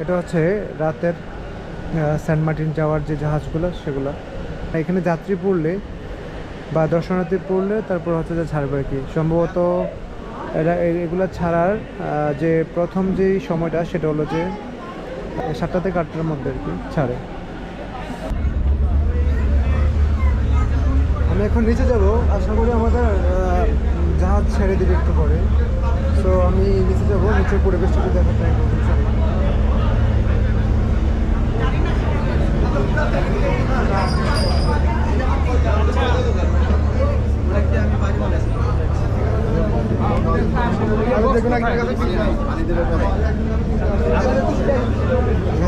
এটা হচ্ছে রাতের সেন্ট মার্টিন যাওয়ার যে জাহাজগুলো, সেগুলো। এখানে যাত্রী পড়লে বা দর্শনার্থী পড়লে তারপর হচ্ছে যে ছাড়বে আর কি। সম্ভবত এরা এগুলো ছাড়ার যে প্রথম যেই সময়টা, সেটা হলো যে সাতটা থেকে আটটার মধ্যে আর কি ছাড়ে। আমি এখন নিচে যাব। আশা করি আমাদের জাহাজ ছেড়ে দিবে একটু পরে। সো আমি নিচে যাব, নিচের পরিবেশটা দেখার ট্রাই করব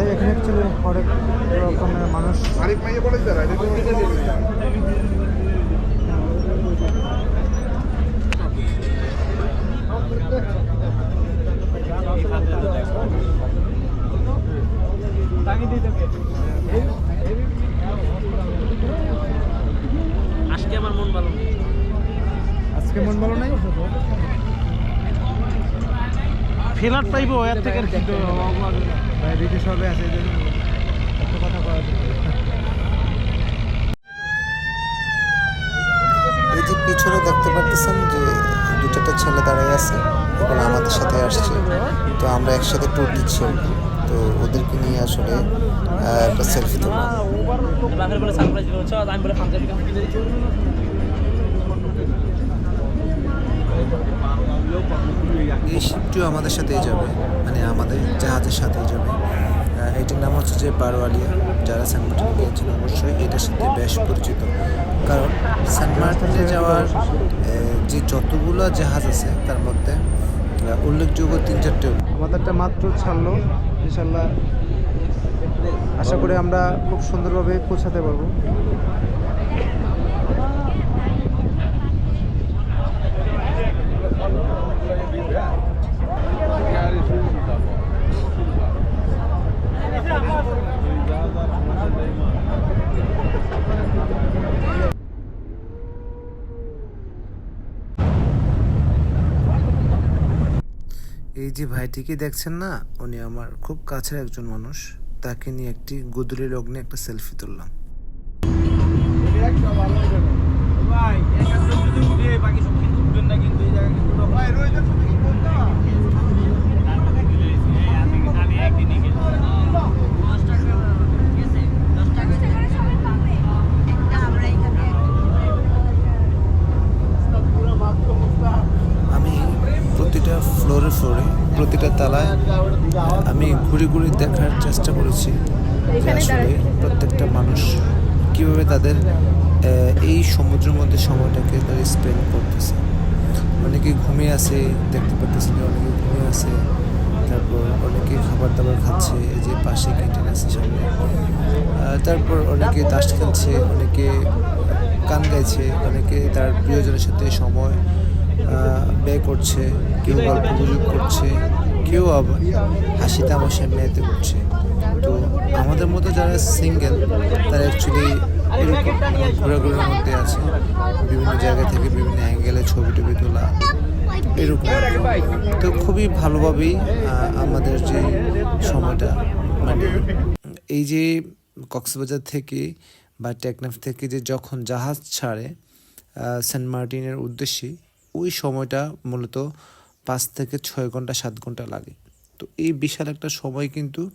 এখানে অ্যাকচুয়ালি অনেক মানুষ আরিফ মাইয়া বলে দাঁড়া আজকে আমার মন ভালো নেই। আজকে মন ভালো নাই? ফেলার পাইবো এর থেকে হবে আছে এই জন্য এত কথা বলা এই যে পিছনে দেখতে পারতেছেন যে দুটাটা ছেলে দাঁড়ায় আছে এগুলো আমাদের সাথে আসছে। তো আমরা একসাথে ট্যুর দিচ্ছি। তো ওদেরকে নিয়ে আসলে একটা সেলফি দিচ্ছি এই শিপটিও আমাদের সাথেই যাবে মানে আমাদের জাহাজের সাথেই যাবে। এটির নাম হচ্ছে যে বারোয়ালিয়া যারা সেন্ট মার্টিনে গিয়েছেন অবশ্যই এটার সাথে বেশ পরিচিত। কারণ সেন্ট যাওয়ার যে যতগুলো জাহাজ আছে, তার মধ্যে উল্লেখযোগ্য তিন চারটে আমাদেরটা মাত্র ছাড়লো। ইনশাল্লাহ আশা করি আমরা খুব সুন্দরভাবে পৌঁছাতে পারব। এই যে ভাইটিকে দেখছেন না? উনি আমার খুব কাছের একজন মানুষ। তাকে নিয়ে একটি গুদুরি লগ্নে একটা সেলফি তুললাম। ভাই একাত্তর যদি বাকি সব কিন্তু উঠবেন না কিন্তু এই জায়গা কিন্তু দেখার চেষ্টা করেছি যে আসলে প্রত্যেকটা মানুষ কীভাবে তাদের এই সমুদ্রের মধ্যে সময়টাকে তারা স্পেন্ড করতেছে। অনেকে ঘুমিয়ে আছে দেখতে পাচ্ছেন অনেকে ঘুমিয়ে আছে তারপর অনেকে খাবার দাবার খাচ্ছে এই যে পাশে ক্যান্টিন আছে সামনে। তারপর অনেকে তাস খেলছে অনেকে গান গাইছে অনেকে তার প্রিয়জনের সাথে সময় ব্যয় করছে কেউ গল্প গুজব করছে। কেউ আবার হাসি তামাশায় মেয়েতে করছে। তো আমাদের মতো যারা সিঙ্গেল তারা অ্যাকচুয়ালি এরকম ঘোরাঘুরির মধ্যে আছে। বিভিন্ন জায়গা থেকে বিভিন্ন অ্যাঙ্গেলে ছবি টবি তোলা, এরকম তো খুবই ভালোভাবেই আমাদের যে সময়টা মানে এই যে কক্সবাজার থেকে বা টেকনাফ থেকে যে যখন জাহাজ ছাড়ে সেন্ট মার্টিনের উদ্দেশ্যে, ওই সময়টা মূলত থেকে ছয় ঘণ্টা, সাত ঘণ্টা লাগে। তো এই বিশাল একটা সময় কিন্তু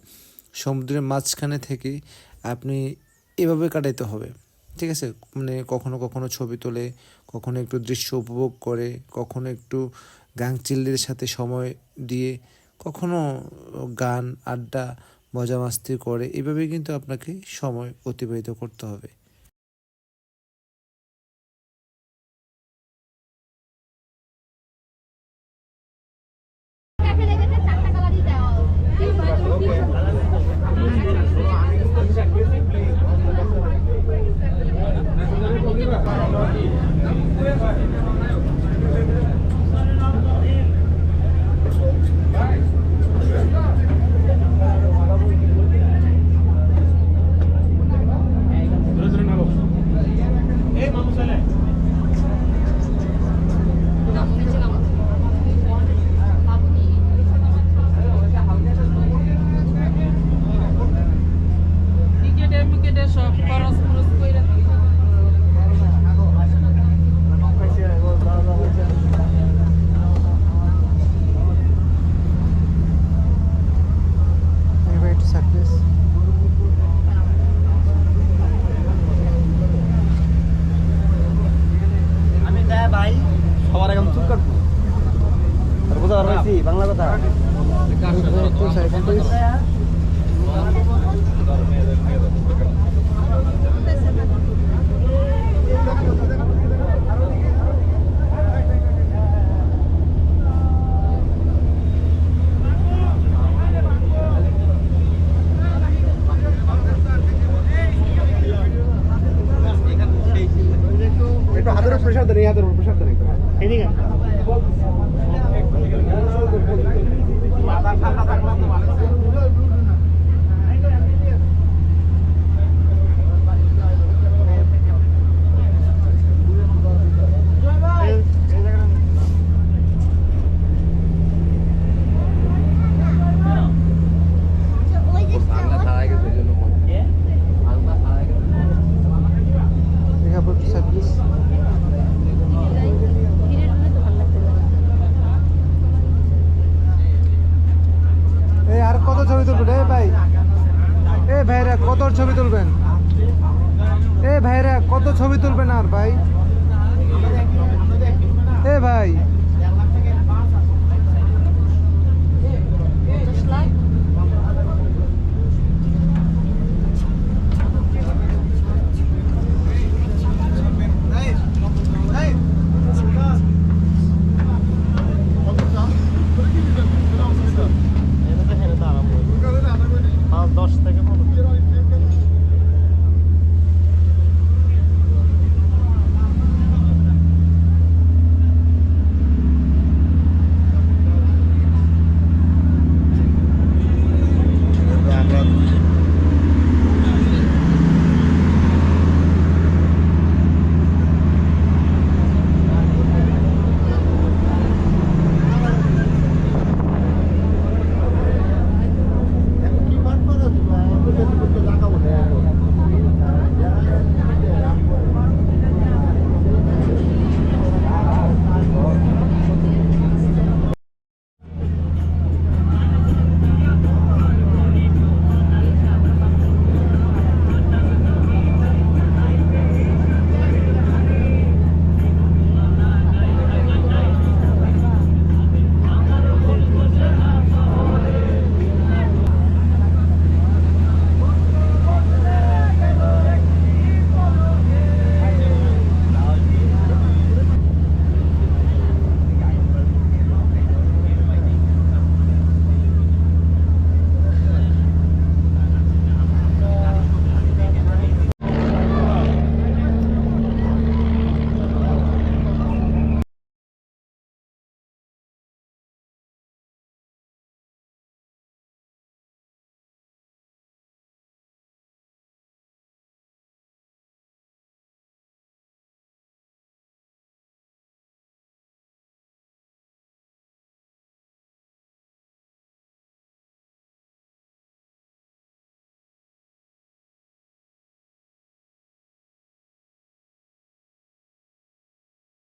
সমুদ্রের মাঝখানে থেকে আপনি এভাবে কাটাইতে হবে। ঠিক আছে? মানে কখনো কখনো ছবি তোলে, কখনো একটু দৃশ্য উপভোগ করে, কখনো একটু গাং চিল্লিদের সাথে সময় দিয়ে, কখনো গান, আড্ডা মজা মাস্তি করে এভাবে কিন্তু আপনাকে সময় অতিবাহিত করতে হবে। প্রেশার দেন এই হাতের উপর প্রেশার দেন এদিকে মাথা ঠান্ডা থাকলে তো ভালো